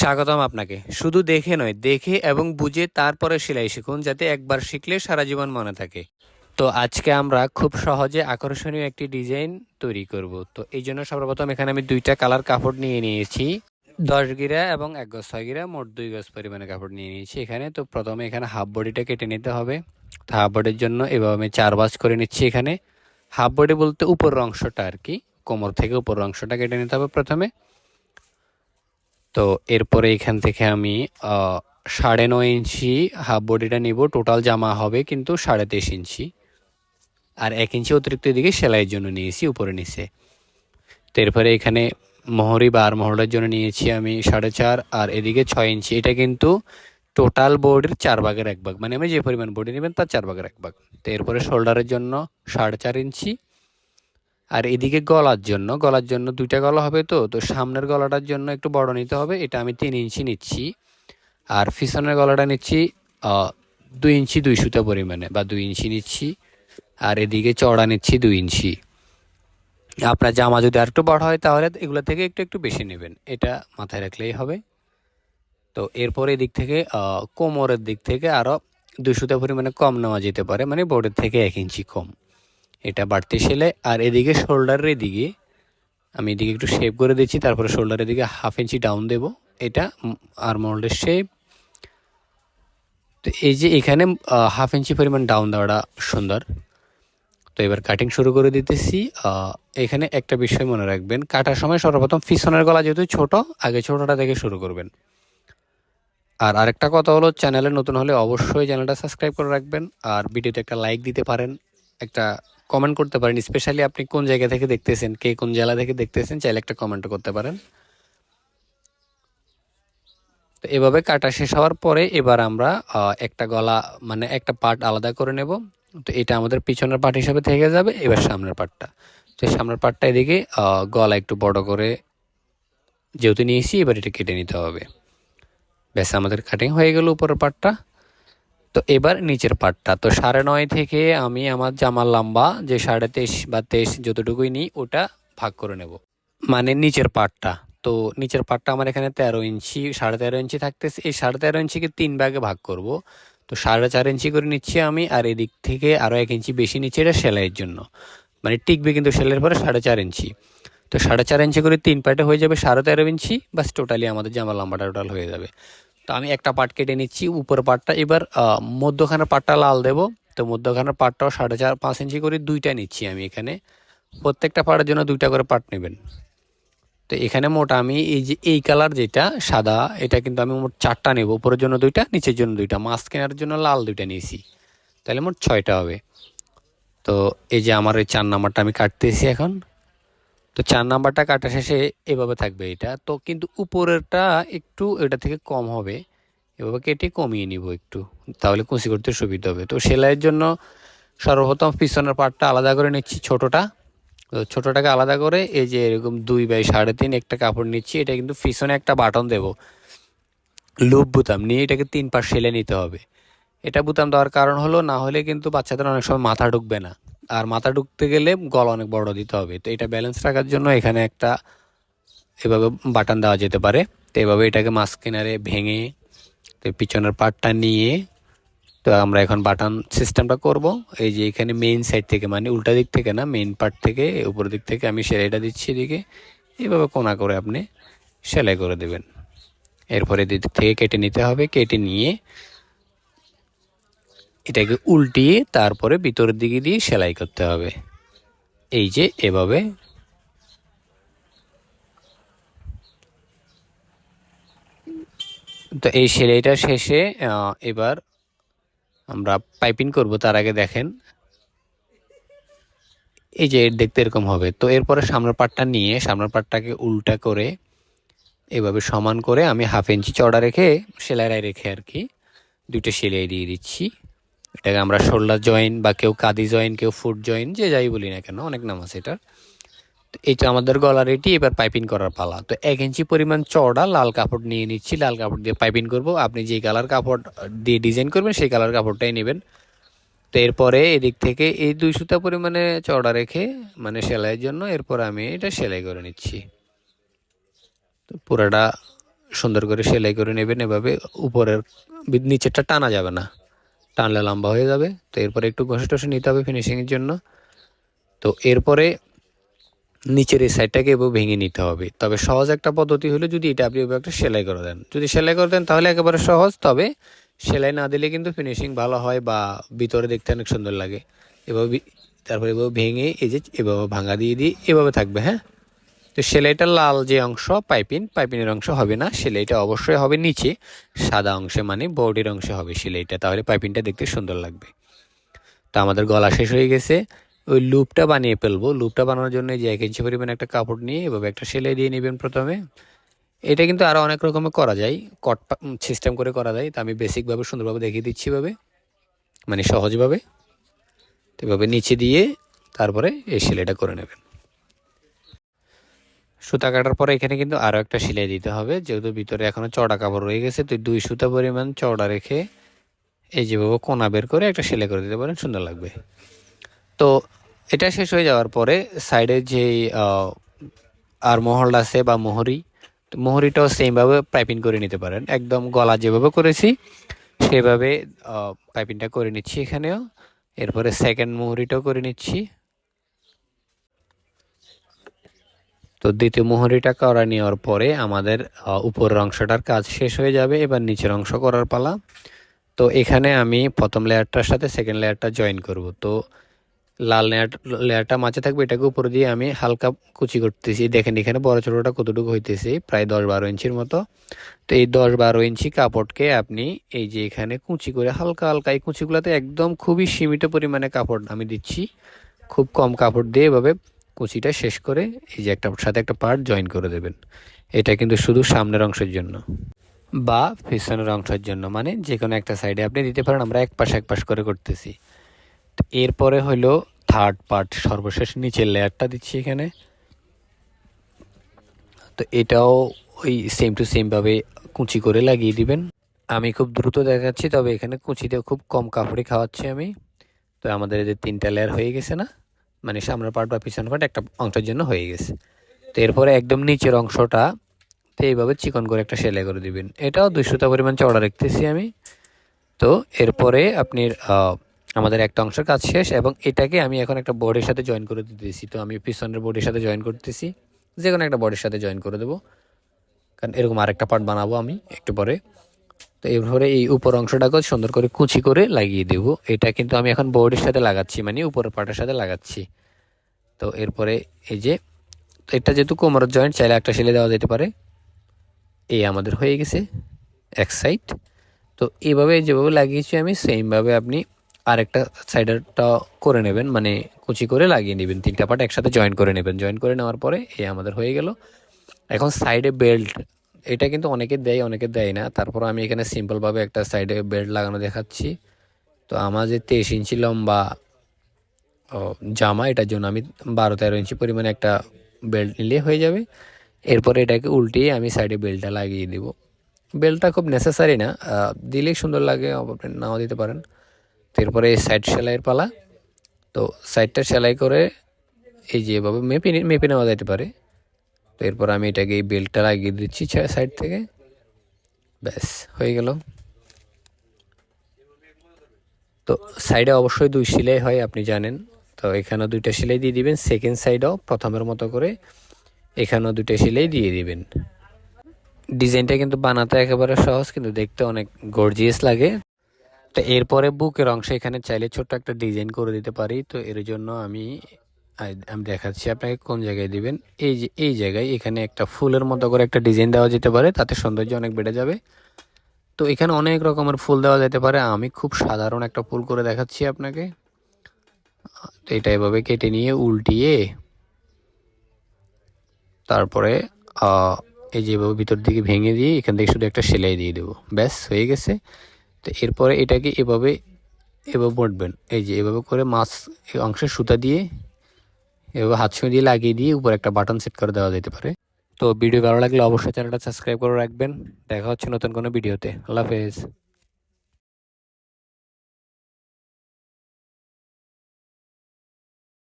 স্বাগতম আপনাকে। শুধু দেখে নয়, দেখে এবং বুঝে তারপরে সেলাই শিখুন যাতে একবার শিখলে সারা জীবন মনে থাকে। তো আজকে আমরা খুব সহজে আকর্ষণীয় একটি ডিজাইন তৈরি করব। তো এই জন্য সর্বপ্রথম এখানে আমি দুইটা কালার কাপড় নিয়ে নিয়েছি। দশ গিরা এবং এক গজ ছয় গিরা, মোট দুই গজ পরিমাণে কাপড় নিয়ে নিয়েছি এখানে। তো প্রথমে এখানে হাফ বডিটা কেটে নিতে হবে। তো হাফ বডির জন্য এভাবে আমি চার বাজ করে নিচ্ছি এখানে। হাফ বডি বলতে উপরের অংশটা আর কি, কোমর থেকে উপর অংশটা কেটে নিতে হবে প্রথমে। তো এরপরে এখান থেকে আমি সাড়ে নয় ইঞ্চি হাফ বডিটা নিব। টোটাল জামা হবে কিন্তু সাড়ে তেইশ ইঞ্চি। আর এক ইঞ্চি অতিরিক্ত এদিকে সেলাইয়ের জন্য নিয়েছি, উপরে নিচে। তো এরপরে এখানে মোহরি বা আর মোহরের জন্য নিয়েছি আমি সাড়ে চার আর এদিকে ছয় ইঞ্চি। এটা কিন্তু টোটাল বডির চার ভাগের এক ভাগ। মানে আমি যে পরিমাণ বডি নেবেন তার চার ভাগের এক ভাগ। তো এরপরে শোল্ডারের জন্য সাড়ে চার ইঞ্চি। আর এদিকে গলার জন্য গলার জন্য দুইটা গলা হবে তো তো সামনের গলাটার জন্য একটু বড় নিতে হবে, এটা আমি তিন ইঞ্চি নিচ্ছি। আর পিছনের গলাটা নিচ্ছি দুই ইঞ্চি দুই সুতা পরিমাণে, বা দুই ইঞ্চি নিচ্ছি, আর এদিকে চড়া নিচ্ছি দুই ইঞ্চি। আপনার জামা যদি আর একটু বড় হয়, তাহলে এগুলো থেকে একটু একটু বেশি নেবেন, এটা মাথায় রাখলেই হবে। তো এরপরে এদিক থেকে কোমরের দিক থেকে আরও দুই সুতা পরিমাণে কম নেওয়া যেতে পারে মানে বোর্ডের থেকে এক ইঞ্চি কম। এটা বাড়তি সেলাই আর এদিকে শোল্ডারের এদিকে, আমি এদিকে একটু শেপ করে দিচ্ছি, তারপরে শোল্ডারের দিকে হাফ ইঞ্চি ডাউন দেব। এটা আর মোল্ডের শেপ তো এই যে এখানে হাফ ইঞ্চি পরিমাণ ডাউন দেওয়াটা সুন্দর। তো এবার কাটিং শুরু করে দিতেছি। এখানে একটা বিষয় মনে রাখবেন, কাটার সময় সর্বপ্রথম পিছনের গলা যেহেতু ছোট, আগে ছোটটা থেকে শুরু করবেন। আর আরেকটা কথা হলো চ্যানেলে নতুন হলে অবশ্যই চ্যানেলটা সাবস্ক্রাইব করে রাখবেন, আর ভিডিওতে একটা লাইক দিতে পারেন, একটা কমেন্ট করতে পারেন স্পেশালি আপনি কোন জায়গা থেকে দেখতেছেন, কে কোন জেলা থেকে দেখতেছেন, চাইলে একটা কমেন্ট করতে পারেন। তো এভাবে কাটা শেষ হওয়ার পরে এবার আমরা একটা গলা মানে একটা পার্ট আলাদা করে নেব। তো এটা আমাদের পিছনের পার্ট হিসাবে থেকে যাবে, এবার সামনের পার্টটা তো সামনের পার্টটা এদিকে গলা একটু বড় করে যেহেতু নিয়েছি, এবার এটা কেটে নিতে হবে। ব্যাস, আমাদের কাটিং হয়ে গেল উপরের পার্টটা তো এবার নিচের পার্টটা তো সাড়ে নয় থেকে আমি আমার জামার লম্বা যে সাড়ে তেইশ বা তেইশ যতটুকুই নিই, ওটা ভাগ করে নেব। মানে নিচের পার্টটা তো নিচের পার্টটা আমার এখানে তেরো ইঞ্চি, সাড়ে তেরো ইঞ্চি থাকতেছে। এই সাড়ে তেরো ইঞ্চিকে তিন ভাগে ভাগ করব। তো সাড়ে চার ইঞ্চি করে নিচ্ছি আমি, আর এদিক থেকে আরও এক ইঞ্চি বেশি নিচ্ছি এটা সেলাইয়ের জন্য। মানে টিকবে কিন্তু সেলাইয়ের পরে সাড়ে চার ইঞ্চি। তো সাড়ে চার ইঞ্চি করে তিন পার্টে হয়ে যাবে সাড়ে তেরো ইঞ্চি বাস টোটালি আমাদের জামার লম্বাটা টোটাল হয়ে যাবে। তো আমি একটা পাট কেটে নিচ্ছি উপর পাটটা এবার মধ্যখানের পাটটা লাল দেব। তো মধ্যখানের পাটটাও সাড়ে চার, পাঁচ ইঞ্চি করে দুইটা নিচ্ছি আমি এখানে। প্রত্যেকটা পার্টের জন্য দুইটা করে পাট নেবেন। তো এখানে মোট আমি এই যে, এই কালার যেটা, সাদা, এটা কিন্তু আমি মোট চারটা নেব। উপরের জন্য দুইটা, নিচের জন্য দুইটা। মাছ কেনার জন্য লাল দুইটা নিয়েছি। তাহলে মোট ছয়টা হবে। তো এই যে আমার এই চার নাম্বারটা আমি কাটতেছি এখন। তো চার নাম্বারটা কাটা শেষে এভাবে থাকবে এটা। তো কিন্তু উপরেরটা একটু এটা থেকে কম হবে। এভাবে কেটে কমিয়ে নিব একটু, তাহলে কুচি করতে সুবিধা হবে। তো সেলাইয়ের জন্য সর্বপ্রথম পিছনের পার্টটা আলাদা করে নিচ্ছি ছোটোটা। তো ছোটোটাকে আলাদা করে এই যে এরকম দুই বাই সাড়ে তিন একটা কাপড় নিচ্ছি, এটা কিন্তু পিছনে একটা বাটন দেব। লুপ বুতাম, নিয়ে এটাকে তিন পাশ সেলে নিতে হবে। এটা বুতাম দেওয়ার কারণ হলো, না হলে কিন্তু বাচ্চাদের অনেক সময় মাথা ঢুকবে না। আর মাথা ঢুকতে গেলে গলা অনেক বড় দিতে হবে। তো এটা ব্যালেন্স রাখার জন্য এখানে একটা এভাবে বাটন দেওয়া যেতে পারে। তো এভাবে এটাকে মাছ কিনারে ভেঙে তো পিছনের পার্টটা নিয়ে তো আমরা এখন বাটন সিস্টেমটা করব। এই যে এখানে মেইন সাইড থেকে মানে উল্টা দিক থেকে না মেইন পার্ট থেকে উপর দিক থেকে আমি সেলাইটা দিচ্ছি এদিকে। এভাবে কোনা করে আপনি সেলাই করে দেবেন। এরপরে দিক থেকে কেটে নিতে হবে। কেটে নিয়ে এটাকে উল্টিয়ে তারপরে ভিতরের দিকে দিয়ে সেলাই করতে হবে। এই যে এভাবে। তো এই সেলাইটা শেষে এবার আমরা পাইপিং করব, তার আগে দেখেন। এই যে দেখতে এরকম হবে। তো এরপরে সামনের পাটটা নিয়ে, সামনের পাটটাকে উল্টা করে এভাবে সমান করে আমি হাফ ইঞ্চি চড়া রেখে সেলাইরাই রেখে আর কি দুইটা সেলাই দিয়ে দিচ্ছি। এটাকে আমরা শোল্ডার জয়েন বা কেউ কাদি জয়েন, কেউ ফুট জয়েন, যে যাই বলি না কেন, অনেক নাম আছে এটার। এটা আমাদের গলার এটি, এবার পাইপিং করার পালা। তো এক ইঞ্চি পরিমাণ চড়া লাল কাপড় নিয়ে নিচ্ছি, লাল কাপড় দিয়ে পাইপিং করব। আপনি যে কালার কাপড় দিয়ে ডিজাইন করবেন, সেই কালার কাপড়টাই নেবেন। তো এরপরে এদিক থেকে এই দুই সুতা পরিমাণে চড়া রেখে মানে সেলাইয়ের জন্য এরপর আমি এটা সেলাই করে নিচ্ছি। তো পুরাটা সুন্দর করে সেলাই করে নেবেন, এভাবে উপরের, নিচেরটা টানা যাবে না। টানলে লম্বা হয়ে যাবে। তো এরপরে একটু ঘষে টষে নিতে হবে ফিনিশিংয়ের জন্য। তো এরপরে নিচের এই সাইডটাকে এভাবে ভেঙে নিতে হবে। তবে সহজ একটা পদ্ধতি হলো যদি এটা আপনি একটা সেলাই করে দেন। যদি সেলাই করে দেন তাহলে একেবারে সহজ, তবে সেলাই না দিলে কিন্তু ফিনিশিং ভালো হয় বা ভিতরে দেখতে অনেক সুন্দর লাগে। এভাবে তারপরে এভাবে ভেঙে এই যে এভাবে ভাঙা দিয়ে দিয়ে এভাবে থাকবে হ্যাঁ? তো সেলাইটা লাল যে অংশ পাইপিন পাইপিনের অংশ হবে না, সেলাইটা অবশ্যই হবে নিচে। সাদা অংশে মানে বডির অংশে হবে সেলাইটা, তাহলে পাইপিনটা দেখতে সুন্দর লাগবে। তো আমাদের গলা শেষ হয়ে গেছে। ওই লুপটা বানিয়ে ফেলব। লুপটা বানানোর জন্য যে এক ইঞ্চি পরিমাণ একটা কাপড় নিয়ে এভাবে একটা সেলাই দিয়ে নেবেন প্রথমে। এটা কিন্তু আরও অনেক রকমের করা যায়, কট সিস্টেম করে করা যায়। তা আমি বেসিকভাবে সুন্দরভাবে দেখিয়ে দিচ্ছি এভাবে মানে সহজভাবে। তো এভাবে নিচে দিয়ে তারপরে এই সেলাইটা করে নেবেন। সুতা কাটার পরে এখানে কিন্তু আরও একটা সেলাই দিতে হবে। যেহেতু ভিতরে এখনও চড়া কাপড় রয়ে গেছে, তো দুই সুতা পরিমাণ চড়া রেখে এই যেভাবে কোনা বের করে একটা সেলাই করে দিতে পারেন, সুন্দর লাগবে। তো এটা শেষ হয়ে যাওয়ার পরে সাইডে যে আর মহল আছে বা মোহরি মোহরিটাও সেমভাবে পাইপিং করে নিতে পারেন। একদম গলা যেভাবে করেছি, সেভাবে পাইপিংটা করে নিচ্ছি এখানেও। এরপরে সেকেন্ড মোহরিটাও করে নিচ্ছি। তো দ্বিতীয় মোহরিটা করা নেওয়ার পরে আমাদের উপরের অংশটার কাজ শেষ হয়ে যাবে, এবার নিচের অংশ করার পালা। তো এখানে আমি প্রথম লেয়ারটার সাথে সেকেন্ড লেয়ারটা জয়েন করব। তো লাল লেয়ার, লেয়ারটা মাঝে থাকবে, এটাকে উপরে দিয়ে আমি হালকা কুচি করতেছি। দেখেন এখানে বড় ছোটোটা কতটুকু হইতেছে, প্রায় দশ বারো ইঞ্চির মতো। তো এই দশ বারো ইঞ্চি কাপড়কে আপনি এই যে এখানে কুচি করে হালকা হালকা, এই কুচিগুলোতে একদম খুবই সীমিত পরিমাণে কাপড় আমি দিচ্ছি। খুব কম কাপড় দিয়ে এভাবে কুচিটা শেষ করে এই যে একটা সাথে একটা পার্ট জয়েন করে দেবেন। এটা কিন্তু শুধু সামনের অংশের জন্য বা পিছনের অংশের জন্য। মানে যে কোনো একটা সাইডে আপনি দিতে পারেন, আমরা এক পাশ এক পাশ করে করতেছি। এরপরে হলো থার্ড পার্ট সর্বশেষ নিচের লেয়ারটা দিচ্ছি এখানে। তো এটাও ওই সেম টু সেমভাবে কুচি করে লাগিয়ে দিবেন। আমি খুব দ্রুত দেখাচ্ছি, তবে এখানে কুচিতে খুব কম কাপড়ে খাওয়াচ্ছি আমি। তো আমাদের যে তিনটা লেয়ার হয়ে গেছে না? মানে সামনের পার্ট বা পিছনের পার্ট একটা অংশের জন্য হয়ে গেছে। তো এরপরে একদম নিচের অংশটা তো এইভাবে চিকন করে একটা সেলাই করে দিবেন। এটাও দুইশোটা পরিমাণ চওড়া রাখতেছি আমি। তো এরপরে আপনি আমাদের একটা অংশের কাজ শেষ এবং এটাকে আমি এখন একটা বোর্ডের সাথে জয়েন করে দিতেছি। তো আমি পিছনের বোর্ডের সাথে জয়েন করতেছি। যে কোনো একটা বোর্ডের সাথে জয়েন করে দেবো। কারণ এরকম আরেকটা পার্ট বানাবো আমি একটু পরে। তো এরপরে এই উপর অংশটাকেও সুন্দর করে কুচি করে লাগিয়ে দেব। এটা কিন্তু আমি এখন বোর্ডের সাথে লাগাচ্ছি মানে উপরের পার্টের সাথে লাগাচ্ছি। তো এরপরে এই যে এটা যেহেতু কোমরের জয়েন্ট চাইলে একটা সেলে দেওয়া যেতে পারে। এই আমাদের হয়ে গেছে এক সাইড তো এইভাবে যেভাবে লাগিয়েছি আমি সেমভাবে আপনি আরেকটা সাইডেরটা করে নেবেন মানে কুচি করে লাগিয়ে নেবেন। তিনটা পার্ট একসাথে জয়েন করে নেবেন। জয়েন করে নেওয়ার পরে এই আমাদের হয়ে গেল। এখন সাইডে বেল্ট এটা কিন্তু অনেকে দেয় অনেকে দেয় না। তারপর আমি এখানে সিম্পলভাবে একটা সাইডে বেল্ট লাগানো দেখাচ্ছি। তো আমার যে তেইশ ইঞ্চি লম্বা জামা, এটার জন্য আমি বারো তেরো ইঞ্চি পরিমাণে একটা বেল্ট নিলে হয়ে যাবে। এরপরে এটাকে উল্টিয়ে আমি সাইডে বেল্টটা লাগিয়ে দিব। বেল্টটা খুব নেসেসারি না। দিলেই সুন্দর লাগে, আপনি নাও দিতে পারেন। এরপরে এই সাইড সেলাইয়ের পালা। তো সাইডটা সেলাই করে এই যে এভাবে মেপে মেপে নেওয়া যেতে পারে। তো এরপর আমি এটাকে এই বেল্টটা লাগিয়ে দিচ্ছি সাইড থেকে। ব্যাস, হয়ে গেল। তো সাইডে অবশ্যই দুই সেলাই হয়, আপনি জানেন। তো এখানেও দুইটা সেলাই দিয়ে দিবেন সেকেন্ড সাইডও প্রথমের মতো করে এখানেও দুইটা সেলাই দিয়ে দিবেন। ডিজাইনটা কিন্তু বানাতে একেবারে সহজ, কিন্তু দেখতে অনেক গর্জিয়াস লাগে। তো এরপরে বুকের অংশে এখানে চাইলে ছোট্ট একটা ডিজাইন করে দিতে পারি। তো এর জন্য আমি আমি দেখাচ্ছি আপনাকে কোন জায়গায় দিবেন। এই যে, এই জায়গায় এখানে একটা ফুলের মতো করে একটা ডিজাইন দেওয়া যেতে পারে, তাতে সৌন্দর্য অনেক বেড়ে যাবে। তো এখানে অনেক রকমের ফুল দেওয়া যেতে পারে। আমি খুব সাধারণ একটা ফুল করে দেখাচ্ছি আপনাকে। তো এটা এভাবে কেটে নিয়ে উল্টিয়ে, তারপরে এই যে এভাবে ভিতর দিকে ভেঙে দিয়ে এখান থেকে শুধু একটা সেলাই দিয়ে দেবো। ব্যাস, হয়ে গেছে। তো এরপরে এটাকে এভাবে এভাবে বটবেন। এই যে এভাবে করে মাছ অংশের সুতা দিয়ে এভাবে হাত ছুঁয়ে দিয়ে লাগিয়ে দিয়ে উপরে একটা বাটন সেট করে দেওয়া যেতে পারে। তো ভিডিও ভালো লাগলে অবশ্যই চ্যানেলটা সাবস্ক্রাইব করে রাখবেন। দেখা হচ্ছে নতুন কোনো ভিডিওতে আল্লাহ হাফেজ।